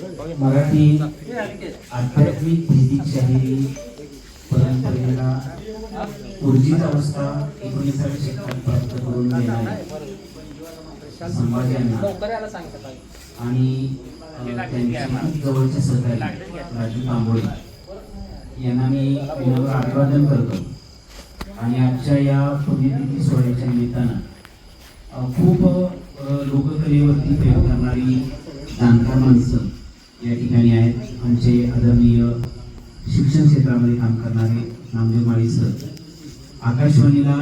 मराठी आध्यात्मिक भेदिक शाहिरी परंपरेला ऊर्जित अवस्था एकोणीसाव्या शतकात प्राप्त करून देणारे समाजांना आणि त्यांच्या जवळच्या खूप जवळचे सहकारी राजू तांबोळे यांना मी विनम्र अभिवादन करतो. आणि आजच्या या पुण्यतिथी सोहळ्याच्या निमित्तानं खूप लोककलेवरती प्रयोग करणारी जाणकार माणसं या ठिकाणी आहेत आमचे आदरणीय शिक्षण क्षेत्रामध्ये काम करणारे नामदेव माळी सर. आकाशवाणीला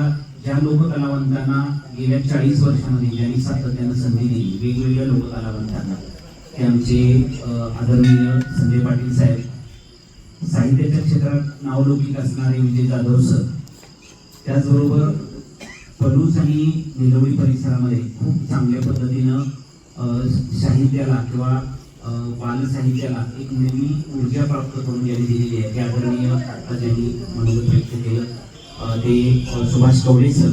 ज्या लोककलावंतांना गेल्या चाळीस वर्षामध्ये ज्यांनी सातत्यानं संधी दिली वेगवेगळ्या लोककलावंतांना ते आमचे आदरणीय संजय पाटील साहेब साहित्याच्या क्षेत्रात नावलौकिक असणारे विजय जाधव सर. त्याचबरोबर पलूस आणि निलवडी परिसरामध्ये खूप चांगल्या पद्धतीनं साहित्याला किंवा बाल साहित्याला एक नवी ऊर्जा प्राप्त करून ज्यांनी दिलेली आहे ते आदरणीय आता ज्यांनी मनोगत व्यक्त केलं. ते सुभाष कवडे सर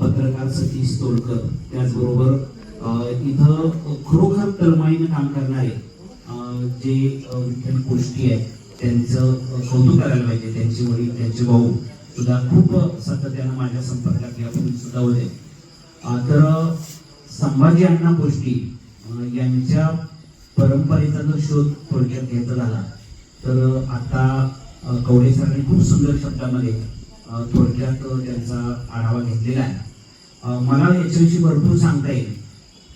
पत्रकार सतीश तोडकर त्याचबरोबर इथं खरोखर तळमळीनं काम करणारे जे विठ्ठल गोष्टी आहेत त्यांचं कौतुक करायला पाहिजे त्यांचे वडील त्यांचे भाऊ सुद्धा खूप सातत्यानं माझ्या संपर्कात यापूर्वी सुद्धा होते. तर संभाजी अण्णा गोष्टी यांच्या परंपरेचा जर शोध थोडक्यात घ्यायचा झाला तर आता कवडे सरांनी खूप सुंदर शब्दामध्ये थोडक्यात त्यांचा आढावा घेतलेला आहे. मला याच्याविषयी भरपूर सांगता येईल.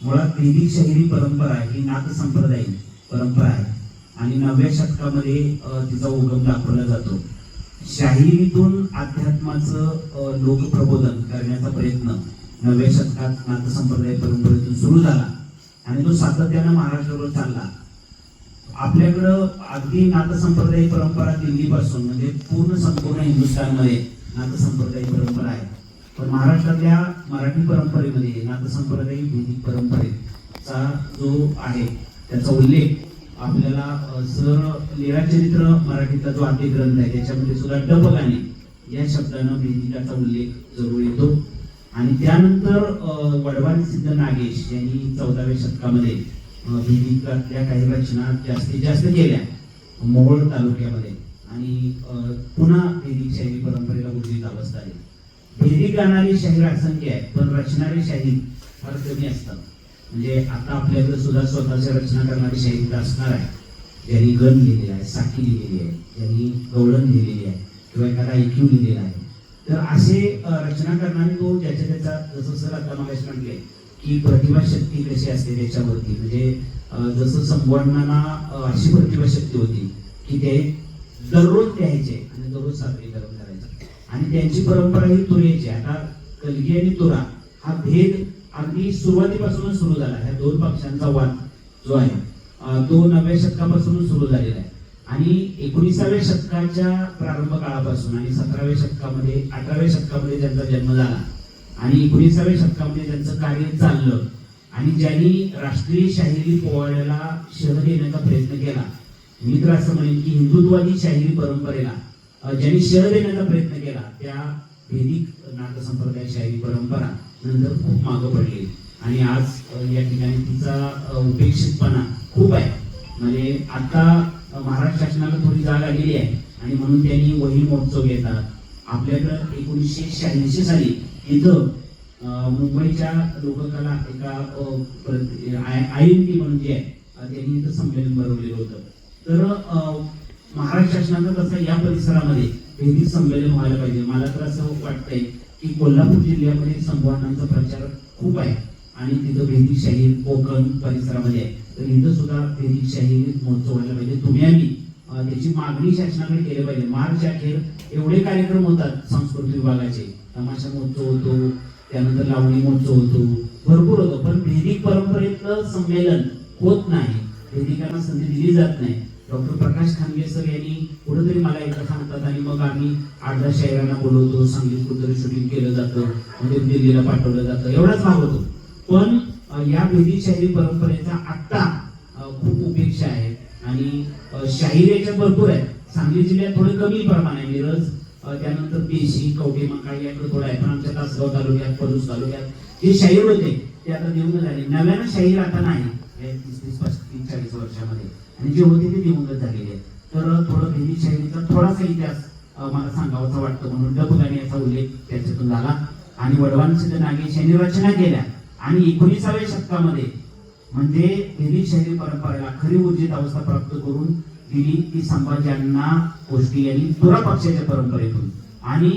मुळात वैदिक शाहिरी परंपरा ही नाथसंप्रदायी परंपरा आहे आणि नवव्या शतकामध्ये तिचा उगम दाखवला जातो. शाहिरीतून अध्यात्माचं लोकप्रबोधन करण्याचा प्रयत्न नवव्या शतकात नाथसंप्रदाय परंपरेतून सुरू झाला. आणि तो सातत्यानं महाराष्ट्रावर चालला. आपल्याकडं अगदी नाटसंप्रदायी परंपरा दिल्लीपासून म्हणजे पूर्ण संपूर्ण हिंदुस्थानमध्ये नाटसंप्रदायी परंपरा आहे. पण महाराष्ट्रातल्या मराठी परंपरेमध्ये नाथ भूमिक परंपरेचा जो आहे त्याचा उल्लेख आपल्याला सर लीळाचरित्र मराठीचा जो आद्य ग्रंथ आहे त्याच्यामध्ये सुद्धा डबगाणे या शब्दानं भेदिकाचा उल्लेख जरूर येतो. आणि त्यानंतर वडवान सिद्ध नागेश यांनी चौदाव्या शतकामध्ये अ, काही रचना जास्तीत जास्त केल्या मोहोळ तालुक्यामध्ये. आणि पुन्हा भेदी शैली परंपरेला उर्जित अवस्था आली. भेदी गाणारी शाहीर असंख्य आहे पण रचणारे शाहीर फार कमी असतात. म्हणजे आता आपल्याकडे सुद्धा स्वतःच्या रचना करणारी शाहीर असणार आहे. ज्यांनी गण लिहिलेला आहे साखी लिहिलेली आहे ज्यांनी गवळण लिहिलेली आहे किंवा एखादा ऐक्यू लिहिलेला आहे. तर असे रचना करणारे तो ज्याच्या त्याचा जसं सर आता मला म्हटले की प्रतिभाशक्ती कशी असते त्याच्यावरती. म्हणजे जसं संवर्णना अशी प्रतिभाशक्ती होती की ते दररोज द्यायचे आणि दररोज सादरीकरण करायचे. आणि त्यांची परंपरा ही तुरेची. आता कलगी आणि तुरा हा भेद अगदी सुरुवातीपासूनच सुरू झाला. ह्या दोन पक्षांचा वाद जो आहे तो नव्या शतकापासूनच सुरू झालेला आहे. आणि एकोणीसाव्या शतकाच्या प्रारंभ काळापासून आणि सतराव्या शतकामध्ये अठराव्या शतकामध्ये त्यांचा जन्म झाला. आणि एकोणीसाव्या शतकामध्ये त्यांचं कार्य चाललं. आणि ज्यांनी राष्ट्रीय शाहिरी पोवाड्याला शहर येण्याचा प्रयत्न केला मी तर असं म्हणेन की हिंदुत्वादी शाहिरी परंपरेला ज्यांनी शहर येण्याचा प्रयत्न केला त्या वेदिक नाटसंप्रदाय शाहिरी परंपरा नंतर खूप मागं पडली. आणि आज या ठिकाणी तिचा उपेक्षितपणा खूप आहे. म्हणजे आता महाराष्ट्र शासनाला थोडी जागा आलेली आहे. आणि म्हणून त्यांनी वही महोत्सव घेतात आपल्याकडं एकोणीसशे शहाऐंशी साली इथं मुंबईच्या लोककला एका आय एम पी म्हणून जे आहे त्यांनी इथं संमेलन भरवलेलं होतं. तर महाराष्ट्र शासनाचं तसं या परिसरामध्ये वेदिक संमेलन व्हायला पाहिजे. मला तर असं वाटतंय की कोल्हापूर जिल्ह्यामध्ये संवादांचा प्रचार खूप आहे. आणि तिथं वेदिक शाहीर कोकण परिसरामध्ये आहे. तर इथं सुद्धा वेदिक शाहीर महोत्सव व्हायला पाहिजे. तुम्ही आम्ही त्याची मागणी शासनाकडे केली पाहिजे. मार्च अखेर एवढे कार्यक्रम होतात सांस्कृतिक विभागाचे. तमाशा महोत्सव होतो त्यानंतर लावणी महोत्सव होतो. भरपूर होतो पण वेदिक परंपरेतलं संमेलन होत नाही. वेदिकांना संधी दिली जात नाही. डॉक्टर प्रकाश खानगे सर यांनी कुठेतरी मला एकदा सांगतात आणि मग आम्ही आठ दहा शहरांना बोलवतो संगीत कुठेतरी शूटिंग केलं जातं म्हणजे दिल्लीला पाठवलं जातं. एवढाच भाग होतो. पण या दोन्ही शाहिरी परंपरेचा आत्ता खूप उपेक्षा आहे. आणि अ, शाहिरीच्या भरपूर आहेत. सांगली जिल्ह्यात थोडे कमी प्रमाण आहे मिरज. त्यानंतर देशी कवटे मकाई याकडे थोडं आहे. पण आमच्या तासगाव तालुक्यात पलूस तालुक्यात जे शाहीर होते ते आता देऊन झाले. नव्यानं शाहीर आता नाही. तीस तीस तीस तीन चाळीस वर्षामध्ये. आणि जे होते ते दिवंगत झालेले आहेत. तर थोडं भेदी शाहिरीचा थोडासा इतिहास मला सांगावाचा वाटतं म्हणून. डबगाणी याचा उल्लेख त्याच्यातून झाला. आणि वडवान नागेश यांनी रचना केल्या आणि एकोणीसाव्या शतकामध्ये म्हणजे भेदी शहरी परंपरेला खरी ऊर्जित अवस्था प्राप्त करून दिली ती संभाज्यांना गोष्टी यांनी तुरा पक्षाच्या परंपरेतून. आणि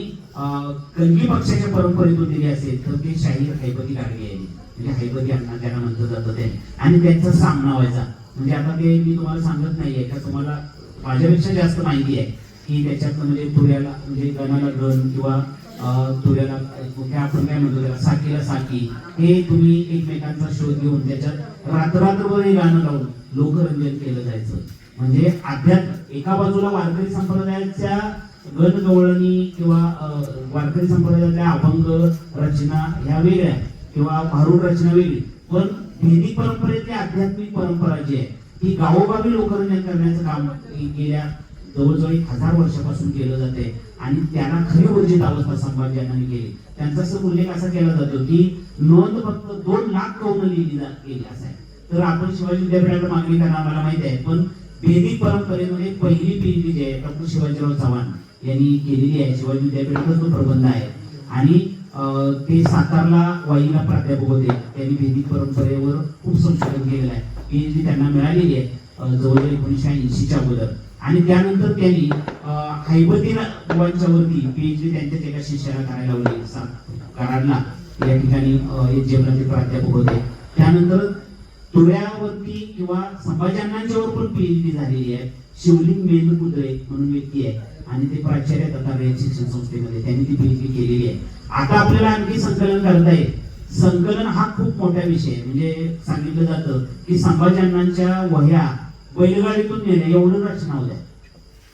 कलगी पक्षाच्या परंपरेतून दिली असेल तर ते शाहीर हैबती लागली आहे. म्हणजे हैबती अण्णा त्यांना म्हटलं जातं ते. आणि त्यांचा सामना व्हायचा. म्हणजे आता ते मी तुम्हाला सांगत नाहीये का तुम्हाला माझ्यापेक्षा जास्त माहिती आहे की त्याच्यात म्हणजे तुऱ्याला म्हणजे गणाला गण किंवा तुऱ्याला कुठे आपण काय म्हणतो त्याला साकीला साकी. हे तुम्ही एकमेकांचा शोध घेऊन त्याच्यात रात्ररात्रभर हे गाणं लावून लोकरंजन केलं जायचं. म्हणजे अध्यात्म एका बाजूला वारकरी संप्रदायाच्या गणगवळणी किंवा वारकरी संप्रदायातल्या अभंग रचना ह्या वेगळ्या किंवा भारूड रचना वेगळी. पण भेदी परंपरेतली आध्यात्मिक परंपरा जी आहे ती गावोगावी लोकरंजन करण्याचं काम गेल्या जवळजवळ एक हजार वर्षापासून केलं जाते आणि त्यांना खरी ऊर्जित अवस्था संभाजी यांनी केली. त्यांचा असं उल्लेख असा केला जातो की नोंद फक्त दोन लाख कौन लिहिली जा- गेली असं आहे तर आपण शिवाजी विद्यापीठाला मागणी करणार मला माहिती आहे पण वेदिक परंपरेमध्ये पहिली पिढी जी आहे डॉक्टर शिवाजीराव चव्हाण यांनी केलेली आहे. शिवाजी विद्यापीठाचा तो प्रबंध आहे. आणि ते सातारला वाईला प्राध्यापक होते. त्यांनी वेदिक परंपरेवर खूप संशोधन केलेलं आहे. पीएचडी त्यांना मिळालेली आहे जवळजवळ एकोणीसशे ऐंशीच्या अगोदर. आणि त्यानंतर त्यांनी अं, हैबती वरती पीएचडी त्यांच्याच एका शिष्याला करायला लावली. कराडला. या ठिकाणी जेवणाचे प्राध्यापक होते. त्यानंतर तुळ्यावरती किंवा संभाजीअण्णांच्यावर पण पीएचडी झालेली आहे. शिवलिंग मेंदकुद्रे म्हणून व्यक्ती आहे. आणि ते प्राचार्य तथा शिक्षण संस्थेमध्ये त्यांनी ती पीएचडी केलेली आहे. आता आपल्याला आणखी संकलन करता येईल. संकलन हा खूप मोठा विषय म्हणजे सांगितलं जातं की संभाजीअण्णांच्या वह्या बैलगाडीतून नेल्या एवढं रचना होत्या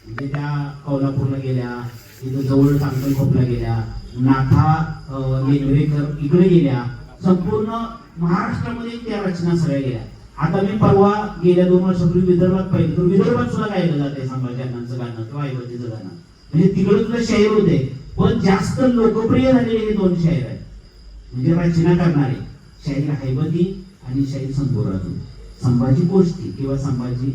म्हणजे त्या कोल्हापूरला गेल्या इथं जवळ चांगल खोपला गेल्या नाथा अं, लेंगरेकर इकडे गेल्या संपूर्ण महाराष्ट्रामध्ये त्या रचना सगळ्या गेल्या. आता मी परवा गेल्या दोन वर्षापूर्वी विदर्भात पाहिलं तर विदर्भात सुद्धा गायलं जाते संभाजीअण्णांचं गाणं किंवा ऐवतीचं गाणं. म्हणजे तिकडे तुला शाहीर होते पण जास्त लोकप्रिय झालेले हे दोन शाहीर आहेत. म्हणजे रचना करणारे शाहीर हैबती आणि शाहीर संतोराजू संभाजी गोष्टी किंवा संभाजी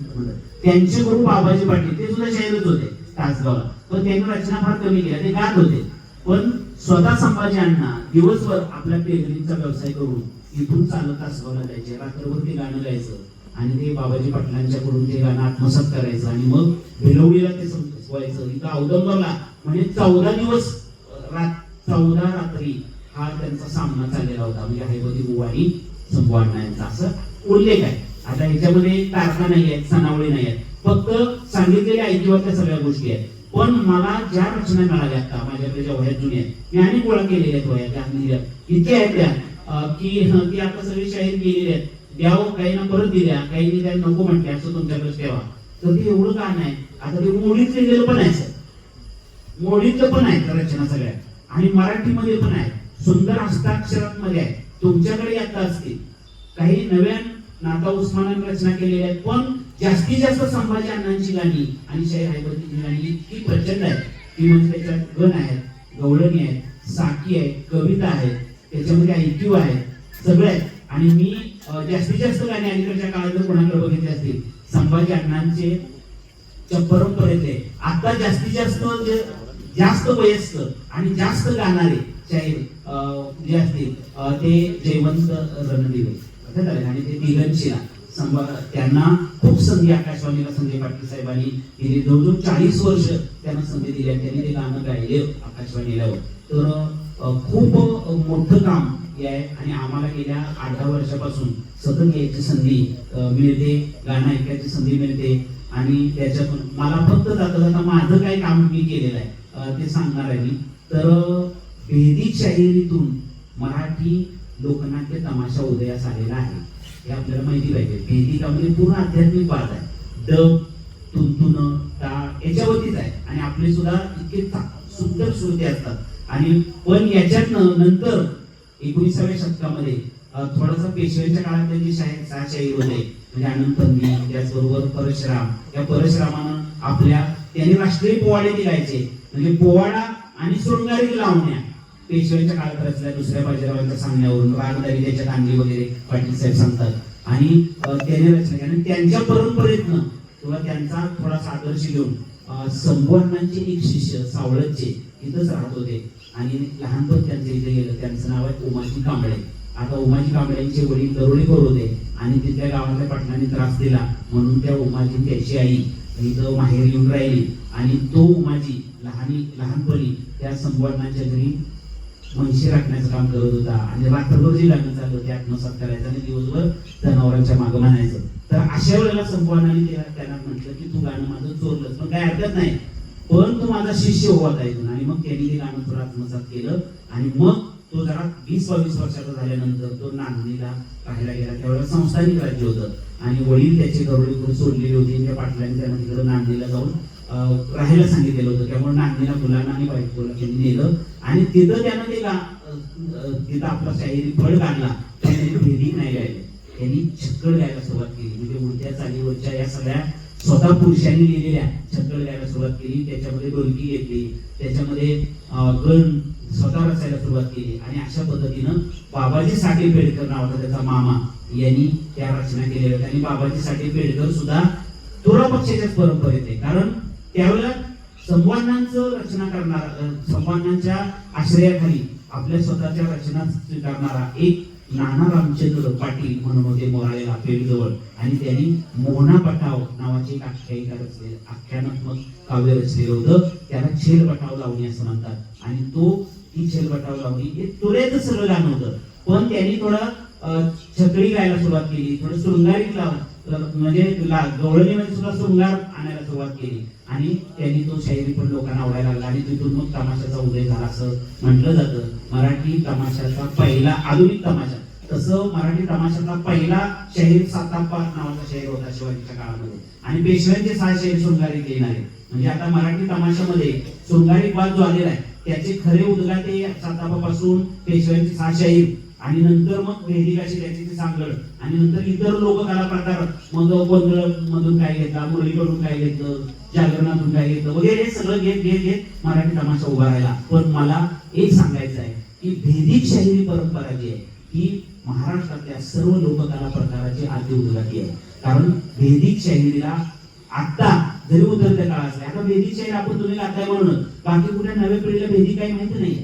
त्यांचे गुरु बाबाजी पाटील ते सुद्धा शाहीरच होते तासगावला. पण त्यांनी रचना फार कमी केल्या ते गात होते. पण स्वतः संभाजी अण्णा दिवसभर आपल्या पेरणीचा व्यवसाय करून इथून चालत तासगावला जायचे रात्रभर ते गाणं गायचं आणि ते बाबाजी पाटलांच्याकडून ते गाणं आत्मसात करायचं आणि मग भिलवडीला ते संपवायचं. इथं औदंबरला म्हणजे चौदा दिवस रात चौदा रात्री हा त्यांचा सामना चाललेला होता. म्हणजे हैबती संभू अण्णा यांचा असं उल्लेख आहे. आता याच्यामध्ये तारखा नाही आहेत सणावळी नाही आहेत फक्त सांगितलेल्या ऐकिवाच्या सगळ्या गोष्टी आहेत. पण मला ज्या रचना मिळाल्या आता माझ्याकडे ज्या वह्या जुन्या आहेत मी आणि गोळा केलेल्या आहेत वह्या त्या लिहिल्या इतक्या आहेत त्या की ती आता सगळी शाहीर गेलेली आहेत. द्याव काही ना परत दिल्या काही काही नको म्हटल्या असं तुमच्याकडे ठेवा. तर ते एवढं का नाही? आता ते मोडीत लिहिलेलं पण आहे सर. मोडीतलं पण आहे रचना सगळ्या. आणि मराठीमध्ये पण आहे सुंदर हस्ताक्षरांमध्ये आहे तुमच्याकडे आता असतील. काही नव्या नाता उस्मानाने रचना केलेल्या आहेत. पण जास्तीत जास्त संभाजी अण्णांची गाणी आणि शाहीर हैबतीची गाणी इतकी प्रचंड आहेत. ती म्हणजे त्याच्यात गण आहेत गवळणी आहेत साकी आहेत कविता आहेत त्याच्यामध्ये ऐक्यू आहेत सगळे आहेत. आणि मी जास्तीत जास्त गाणी अलीकडच्या काळात जर कोणाकडे बघितले असतील? संभाजी अण्णांचे च्या आता जास्तीत जास्त जे जास्त वयस्क आणि जास्त गाणारे शाहीर जे असतील ते जयवंत रणदिवे. आणि ते दिगंशिला संभा त्यांना खूप संधी आकाशवाणीला संजय पाटील साहेबांनी दिली. जवळजवळ चाळीस वर्ष त्यांना संधी दिली आणि त्यांनी ते गाणं गायले आकाशवाणीला. तर खूप मोठं काम हे आहे आणि आम्हाला गेल्या आठ दहा वर्षापासून सतत यायची संधी मिळते गाणं ऐकायची संधी मिळते. आणि त्याच्यातून मला फक्त जाता जाता माझं काय काम मी केलेलं आहे ते सांगणार आहे मी. तर अं, वेदिक शाहिरीतून मराठी लोकनाट्य तमाशा उदयास आलेला आहे हे आपल्याला माहिती पाहिजे. वेदिकामध्ये पूर्ण आध्यात्मिक वाद आहे. डब तुंतुन टाळ याच्यावरतीच आहे. आणि आपले सुद्धा इतके सुंदर श्रुती असतात. आणि पण याच्यातनं नंतर एकोणीसाव्या शतकामध्ये थोडासा पेशव्यांच्या काळात त्यांची शाहीर सहा शाहीर होते. म्हणजे अनंत त्याचबरोबर परशुराम. या परशुरामानं आपल्या त्याने राष्ट्रीय पोवाडे ते म्हणजे पोवाडा आणि शृंगारी लावण्या. पेशव्यांच्या काळात रचल्या दुसऱ्या बाजीरावांच्या सांगण्यावरून रागदारी त्याच्या कांदी वगैरे पाटील साहेब सांगतात. आणि त्याने रचना आणि त्यांच्या परंपरेतनं किंवा त्यांचा थोडासा आदर्श घेऊन अं, संभवांचे एक शिष्य सावळतचे इथंच राहत होते. आणि लहानपण त्यांचं इथे गेलं. त्यांचं नाव आहे उमाजी कांबळे. आता उमाजी कांबळ्यांचे वडील दरोडेखोर होते. आणि तिथल्या गावातल्या पाटलांनी त्रास दिला. म्हणून त्या उमाजी त्याची आई इथं माहेर येऊन राहिली. आणि तो उमाजी लहानी लहानपणी त्या संभवांच्या घरी म्हशी राखण्याचं काम करत होता. आणि रात्रभर जे लग्न चाललं होते आत्मसात करायचं आणि दिवसभर जनावरांच्या मागं म्हणायचं. तर अशा वेळेला संपवानाने त्यांना म्हटलं की तू गाणं माझं चोरलंस. पण काय हरकत नाही. पण तू माझा शिष्य हो आता इथून आणि मग त्यांनी ते गाणं थोडं आत्मसात केलं. आणि मग तो जरा वीस बावीस वर्षाचा झाल्यानंतर तो नांदणीला राहायला गेला. त्यावेळेला संस्थानिक राज्य होतं. आणि वडील त्याचे गरुडे सोडलेले होते त्या पाटलांनी त्यानं तिकडे नांदणीला जाऊन राहायला सांगितलेलं होतं. त्यामुळे नांदणीला मुलांना आणि बायकोला त्यांनी नेलं. आणि तिथं त्यानं ते तिथं आपला शाहिरी फळ काढला त्याने फेरी नाही गायले. त्यांनी छक्कड गायला सुरुवात केली. म्हणजे उलट्या चालीवरच्या या सगळ्या स्वतः पुरुषांनी लिहिलेल्या छक्कड गायला सुरुवात केली. त्याच्यामध्ये डोलकी घेतली. त्याच्यामध्ये गण स्वतः रचायला सुरुवात केली. आणि अशा पद्धतीनं बाबाजी साठे पेडकर नावाचा त्याचा मामा यांनी त्या रचना केलेल्या होत्या आणि बाबाजी साठे पेडकर सुद्धा तुरा पक्षाच्याच परंपरेत आहे. कारण त्यावेळेला संवादांचं रचना करणारा संवादांच्या आश्रयाखाली आपल्या स्वतःच्या रचना स्वीकारणारा एक नाना रामचंद्र पाटील म्हणून होते मोराळेला पेडजवळ आणि त्यांनी मोहना पटाव नावाचे एक आख्यायिका रचले आख्यानात्मक काव्य रचलेलं होतं. त्याला छेल पटाव लावणी असं म्हणतात. आणि तो ती छेल पटाव लावणी हे तुरेचं सगळं गाणं होतं. पण त्यांनी थोडा छकडी गायला सुरुवात केली थोडं शृंगारिक लाव म्हणजे गवळणीमध्ये सुद्धा शृंगार आणायला सुरुवात केली. आणि त्यांनी तो शाहिरी पण लोकांना आवडायला लागला. आणि तिथून मग तमाशाचा उदय झाला असं म्हटलं जातं. मराठी तमाशाचा पहिला आधुनिक तमाशा. तसं मराठी तमाशाचा पहिला शहीर सातापा नावाचा शाहीर होता शिवाजीच्या काळामध्ये. आणि पेशव्यांचे सहा शाहीर शृंगारिक येणारे म्हणजे आता मराठी तमाशामध्ये शृंगारिक वाद जो आलेला आहे त्याचे खरे उद्गाते सातापासून पेशव्यांचे सहा शहीर आणि नंतर मग वेदिकाशी त्याची ती सांगड. आणि नंतर इतर लोक कला प्रकार मग गोंधळ मधून काय घेतला मुरळीकडून काय घेतलं जागरणातून काय घेतलं वगैरे हे सगळं घेत घेत घेत मराठी तमाशा उभा राहिला. पण मला एक सांगायचं आहे की भेदिक शाहिरी परंपरा जी आहे ही महाराष्ट्रातल्या सर्व लोककला प्रकाराची आधी उदगाती आहे. कारण भेदिक शाहिरीला आता जरी उतरत्या काळ असल्या आता भेदिक शाहीर आपण तुम्ही गाताय म्हणून. बाकी कुठल्या नव्या पिढीला भेदी काही माहिती नाही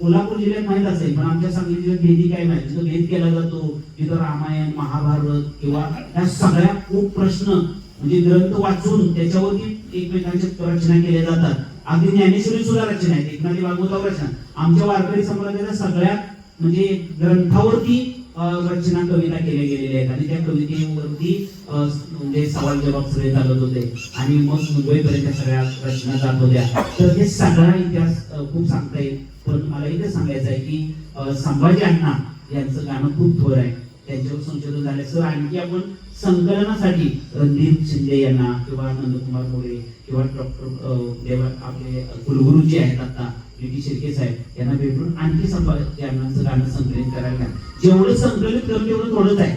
कोल्हापूर जिल्ह्यात माहीत असेल पण आमच्या सांगली जिल्ह्यात भेदी काय माहिती जिथं भेद केला जातो तिथं रामायण महाभारत किंवा या सगळ्या खूप प्रश्न म्हणजे ग्रंथ वाचून त्याच्यावरती एकमेकांच्या रचना केल्या जातात. अगदी ज्ञानेश्वरी सुद्धा रचना आहेत एकनाथी भागवतावर रचना आमच्या वारकरी संप्रदायाच्या सगळ्या म्हणजे ग्रंथावरती रचना कविता केल्या गेलेल्या आहेत. आणि त्या कवितेवरती म्हणजे सवाल जबाब सगळे चालत होते. आणि मग मुंबईपर्यंत सगळ्या रचना जात होत्या. तर हे सगळा इतिहास खूप सांगता येईल. पण मला इथे सांगायचं आहे की संभाजी अण्णा यांचं गाणं खूप थोर आहे. त्यांच्यावर संशोधन झाल्याचं आणखी आपण संकलनासाठी रणदीप शिंदे यांना किंवा नंदकुमार मोरे किंवा डॉक्टर देवा आपले कुलगुरू जे आहेत आता डी शिर्के साहेब यांना भेटून आणखी संभाजी अण्णांचं गाणं संकलित करायला जेवढं संकलित करून तेवढं थोडंच आहे.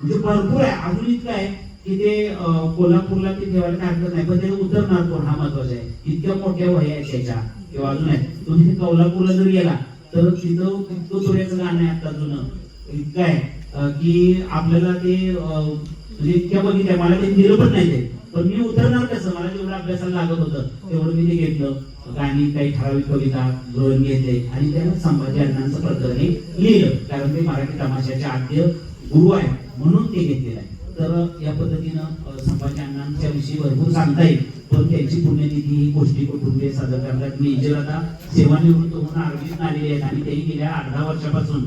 म्हणजे भरपूर आहे. अजून इतकं आहे. की ते कोल्हापूरला ते ठेवायला काय हरकत नाही पण ते उतरणार कोण? हा महत्त्वाचा आहे. इतक्या मोठ्या वह्या आहेत त्याच्या. किंवा अजून आहेत. तुम्ही कोल्हापूरला जर गेला तर तिथं तो सूर्याचं गाणं आहे आता जुनं. इतकं आहे. की आपल्याला ते अं, म्हणजे इतक्या बघितल्या मला ते दिलं पण नाही ते. पण मी उतरणार कसं? मला जेवढं अभ्यासाला लागत होतं तेवढं मी ते घेतलं. गाणी काही ठराविक कविता ग्रहण घेतले. आणि त्याला संभाजी अण्णांचं प्रकरणे लिहिलं. कारण ते मराठी तमाशाचे आद्य गुरु आहे. म्हणून ते घेतलेलं आहे. तर या पद्धतीनं संभाजी अण्णांच्या विषयी भरपूर सांगता येईल. पण त्यांची पुण्यतिथी ही गोष्टी कुटुंबीय सादर करतात. मी जे आता सेवानिवृत्त म्हणून आरबीत आलेले आहेत आणि तेही गेल्या अर्धा वर्षापासून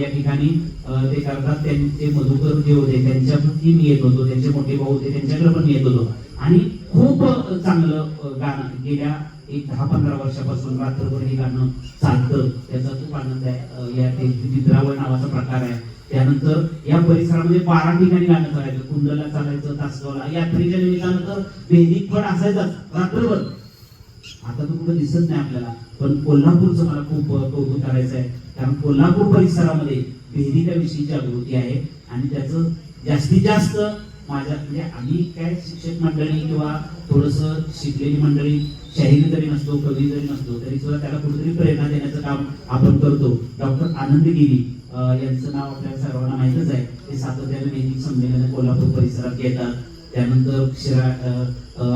या ठिकाणी ते करतात. त्यांचे मधुकर जे होते त्यांच्या मी येत होतो. त्यांचे मोठे भाऊ होते त्यांच्याकडे पण मी येत होतो. आणि खूप चांगलं गाणं गेल्या एक दहा पंधरा वर्षापासून रात्रभर हे गाणं चालतं. त्याचा खूप आनंद आहे. या ते नावाचा प्रकार आहे. त्यानंतर या परिसरामध्ये बारा ठिकाणी गाणं करायचं कुंडला चालायचं तासगावला. यात्रेच्या निमित्तानं तर वेदिक पण असायचाच रात्रभर. आता तो कुठं दिसत नाही आपल्याला. पण कोल्हापूरचं मला खूप कौतुक करायचं आहे कारण कोल्हापूर परिसरामध्ये विषयी जागृती आहे आणि त्याचं जास्तीत जास्त माझ्या म्हणजे आम्ही काय शिक्षक मंडळी किंवा थोडस शिकलेली मंडळी शाहीर जरी नसतो कवी जरी नसतो तरी सुद्धा त्याला कुठेतरी प्रेरणा देण्याचं काम आपण करतो. डॉक्टर आनंद गिरी यांचं नाव आपल्या सर्वांना माहितच आहे. ते सातत्याने नैतिक संमेलन कोल्हापूर परिसरात घेतात. त्यानंतर शिरा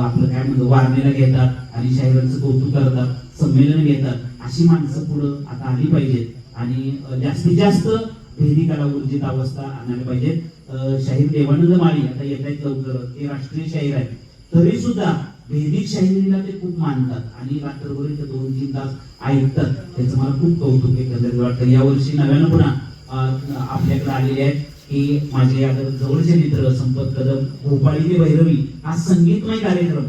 आपलं काय म्हणतो वारणेला घेतात आणि शाहिरांचं कौतुक करतात. संमेलन घेतात. अशी माणसं पुढं आता आली पाहिजेत. आणि जास्तीत जास्त भेदिकाला कला ऊर्जित अवस्था आणायला पाहिजेत. शाहीर देवानंद माळी आता येत आहेत लवकर. ते राष्ट्रीय शाहीर आहेत. तरी सुद्धा भेदिक शाहिरीला ते खूप मानतात आणि रात्रभर इथं दोन तीन तास ऐकतात. त्याचं मला खूप कौतुक आहे. एकंदरीत वाटतं यावर्षी नव्यानं पुन्हा आपल्याकडे आलेले आहेत. की माझे आता जवळचे मित्र संपत कदम भोपाळी ते भैरवी हा संगीतमय कार्यक्रम.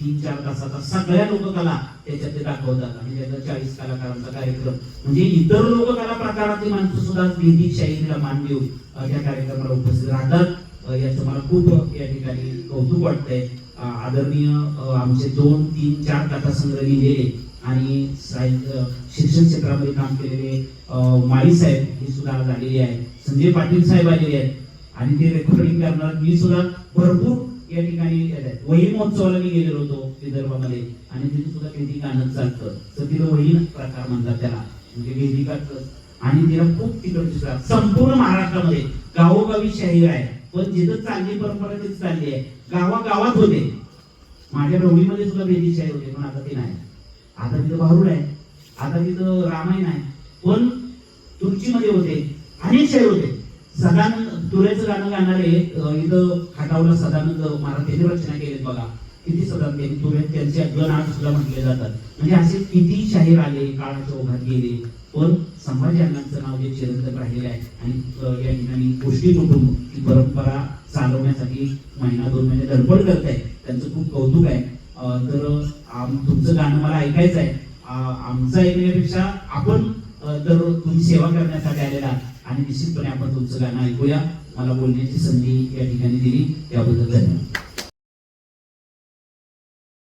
तीन चार तासाचा सगळ्या लोककला त्याच्यात ते दाखवतात. आणि त्याचा चाळीस कलाकारांचा कार्यक्रम. म्हणजे इतर लोककला प्रकारातील माणसं सुद्धा वैदिक शाहिरीला मान देऊन या कार्यक्रमाला उपस्थित राहतात. याचं मला खूप या ठिकाणी कौतुक वाटतंय. आदरणीय आमचे दोन तीन चार कथासंग्रह लिहिलेले. आणि साहित्य शिक्षण क्षेत्रामध्ये काम केलेले माळी साहेब हे सुद्धा आज आलेले आहेत. संजय पाटील साहेब आलेले आहेत. आणि ते रेकॉर्डिंग करणार मी सुद्धा भरपूर या ठिकाणी वही महोत्सवाला मी गेलेलो होतो विदर्भामध्ये. आणि तिथे सुद्धा वेदिक गाणं चालतं. तर तिथं वही प्रकार म्हणतात त्याला. म्हणजे वेदिकाच आणि तिला खूप तिकडची संपूर्ण महाराष्ट्रामध्ये गावोगावी शाहीर आहे. पण जिथं चालली परंपरा तिथं चालली आहे. गावागावात होते. माझ्या डोळीमध्ये सुद्धा वेदी शाहीर होते पण आता ते नाही. आता तिथं भारूड आहे. आता तिथं रामायण आहे. पण तुर्चीमध्ये होते. अनेक शहर होते. सदानंद तुऱ्याचं गाणं गाणारे इथं खाटावला सदानंद महाराज त्यांनी रचना केलीत बघा. किती सदानंद तुरे त्यांचे गण आज सुद्धा म्हटले जातात. म्हणजे असे किती शाहीर आले काळाच्या ओघात गेले. पण संभाजी अण्णांचं नाव जे चिरंतक राहिलेलं आहे. आणि या ठिकाणी गोष्टी कुटुंब ही परंपरा चालवण्यासाठी महिना दोन महिने धडपड करत आहे त्यांचं खूप कौतुक आहे. तर आम- तुमचं गाणं मला ऐकायचं आहे आमचं ऐकण्यापेक्षा आपण तर तुम्ही सेवा करण्यासाठी आलेला आणि निश्चितपणे आपण तुमचं गाणं ऐकूया. मला बोलण्याची संधी या ठिकाणी दिली. त्याबद्दल धन्यवाद.